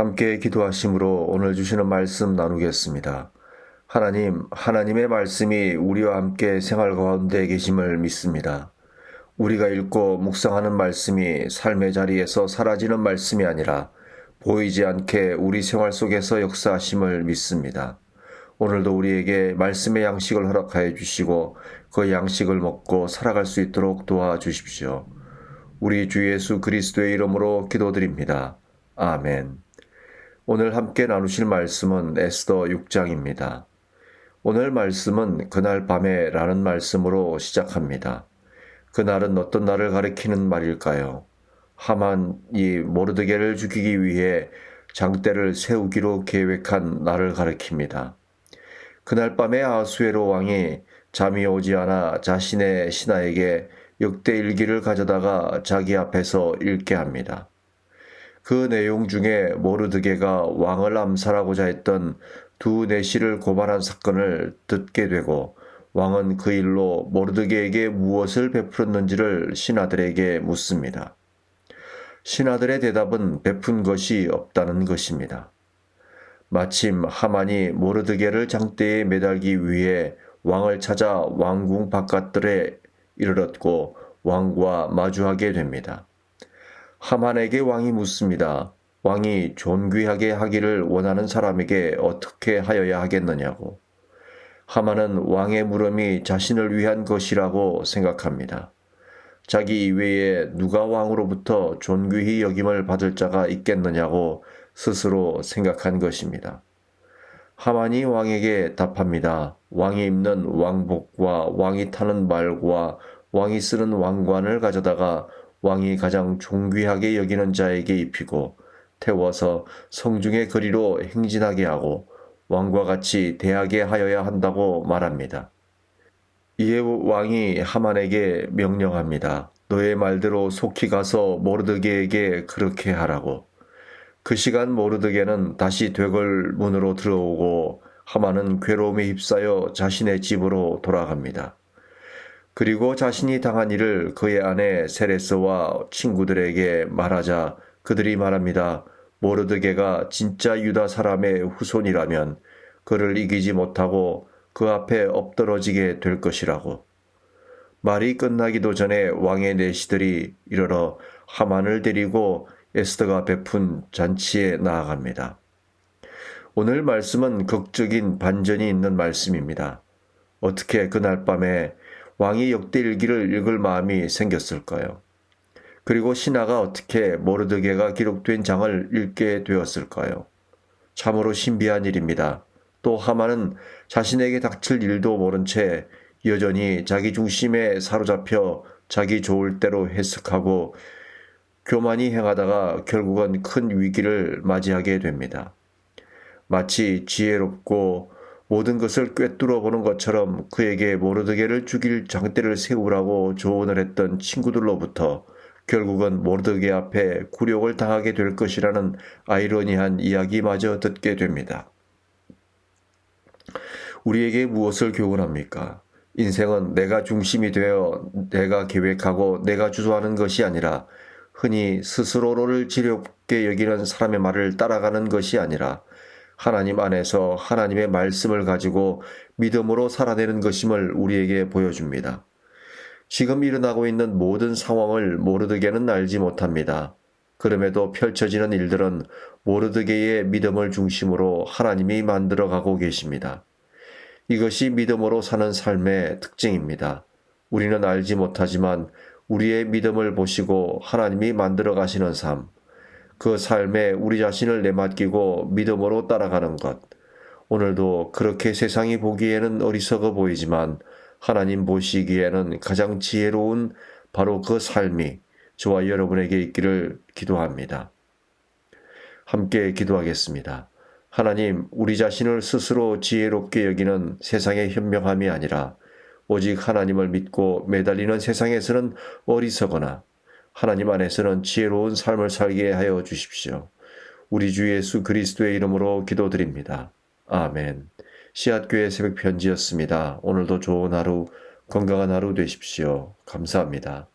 함께 기도하심으로 오늘 주시는 말씀 나누겠습니다. 하나님, 하나님의 말씀이 우리와 함께 생활 가운데 계심을 믿습니다. 우리가 읽고 묵상하는 말씀이 삶의 자리에서 사라지는 말씀이 아니라 보이지 않게 우리 생활 속에서 역사하심을 믿습니다. 오늘도 우리에게 말씀의 양식을 허락하여 주시고 그 양식을 먹고 살아갈 수 있도록 도와주십시오. 우리 주 예수 그리스도의 이름으로 기도드립니다. 아멘. 오늘 함께 나누실 말씀은 에스더 6장입니다. 오늘 말씀은 그날 밤에 라는 말씀으로 시작합니다. 그날은 어떤 날을 가리키는 말일까요? 하만이 모르드게를 죽이기 위해 장대를 세우기로 계획한 날을 가리킵니다. 그날 밤에 아수에로 왕이 잠이 오지 않아 자신의 신하에게 역대 일기를 가져다가 자기 앞에서 읽게 합니다. 그 내용 중에 모르드게가 왕을 암살하고자 했던 두 내시를 고발한 사건을 듣게 되고 왕은 그 일로 모르드게에게 무엇을 베풀었는지를 신하들에게 묻습니다. 신하들의 대답은 베푼 것이 없다는 것입니다. 마침 하만이 모르드게를 장대에 매달기 위해 왕을 찾아 왕궁 바깥들에 이르렀고 왕과 마주하게 됩니다. 하만에게 왕이 묻습니다. 왕이 존귀하게 하기를 원하는 사람에게 어떻게 하여야 하겠느냐고. 하만은 왕의 물음이 자신을 위한 것이라고 생각합니다. 자기 이외에 누가 왕으로부터 존귀히 여김을 받을 자가 있겠느냐고 스스로 생각한 것입니다. 하만이 왕에게 답합니다. 왕이 입는 왕복과 왕이 타는 말과 왕이 쓰는 왕관을 가져다가 왕이 가장 존귀하게 여기는 자에게 입히고 태워서 성중의 거리로 행진하게 하고 왕과 같이 대하게 하여야 한다고 말합니다. 이에 왕이 하만에게 명령합니다. 너의 말대로 속히 가서 모르드게에게 그렇게 하라고. 그 시간 모르드게는 다시 되걸 문으로 들어오고 하만은 괴로움에 휩싸여 자신의 집으로 돌아갑니다. 그리고 자신이 당한 일을 그의 아내 세레스와 친구들에게 말하자 그들이 말합니다. 모르드게가 진짜 유다 사람의 후손이라면 그를 이기지 못하고 그 앞에 엎드러지게 될 것이라고. 말이 끝나기도 전에 왕의 내시들이 이르러 하만을 데리고 에스더가 베푼 잔치에 나아갑니다. 오늘 말씀은 극적인 반전이 있는 말씀입니다. 어떻게 그날 밤에 왕이 역대일기를 읽을 마음이 생겼을까요? 그리고 신하가 어떻게 모르드게가 기록된 장을 읽게 되었을까요? 참으로 신비한 일입니다. 또 하만은 자신에게 닥칠 일도 모른 채 여전히 자기 중심에 사로잡혀 자기 좋을 대로 해석하고 교만이 행하다가 결국은 큰 위기를 맞이하게 됩니다. 마치 지혜롭고 모든 것을 꿰뚫어 보는 것처럼 그에게 모르드게를 죽일 장대를 세우라고 조언을 했던 친구들로부터 결국은 모르드게 앞에 굴욕을 당하게 될 것이라는 아이러니한 이야기마저 듣게 됩니다. 우리에게 무엇을 교훈합니까? 인생은 내가 중심이 되어 내가 계획하고 내가 주도하는 것이 아니라 흔히 스스로를 지렵게 여기는 사람의 말을 따라가는 것이 아니라 하나님 안에서 하나님의 말씀을 가지고 믿음으로 살아내는 것임을 우리에게 보여줍니다. 지금 일어나고 있는 모든 상황을 모르드게는 알지 못합니다. 그럼에도 펼쳐지는 일들은 모르드게의 믿음을 중심으로 하나님이 만들어 가고 계십니다. 이것이 믿음으로 사는 삶의 특징입니다. 우리는 알지 못하지만 우리의 믿음을 보시고 하나님이 만들어 가시는 삶, 그 삶에 우리 자신을 내맡기고 믿음으로 따라가는 것. 오늘도 그렇게 세상이 보기에는 어리석어 보이지만 하나님 보시기에는 가장 지혜로운 바로 그 삶이 저와 여러분에게 있기를 기도합니다. 함께 기도하겠습니다. 하나님, 우리 자신을 스스로 지혜롭게 여기는 세상의 현명함이 아니라 오직 하나님을 믿고 매달리는 세상에서는 어리석거나 하나님 안에서는 지혜로운 삶을 살게 하여 주십시오. 우리 주 예수 그리스도의 이름으로 기도드립니다. 아멘. 씨앗교회 새벽 편지였습니다. 오늘도 좋은 하루, 건강한 하루 되십시오. 감사합니다.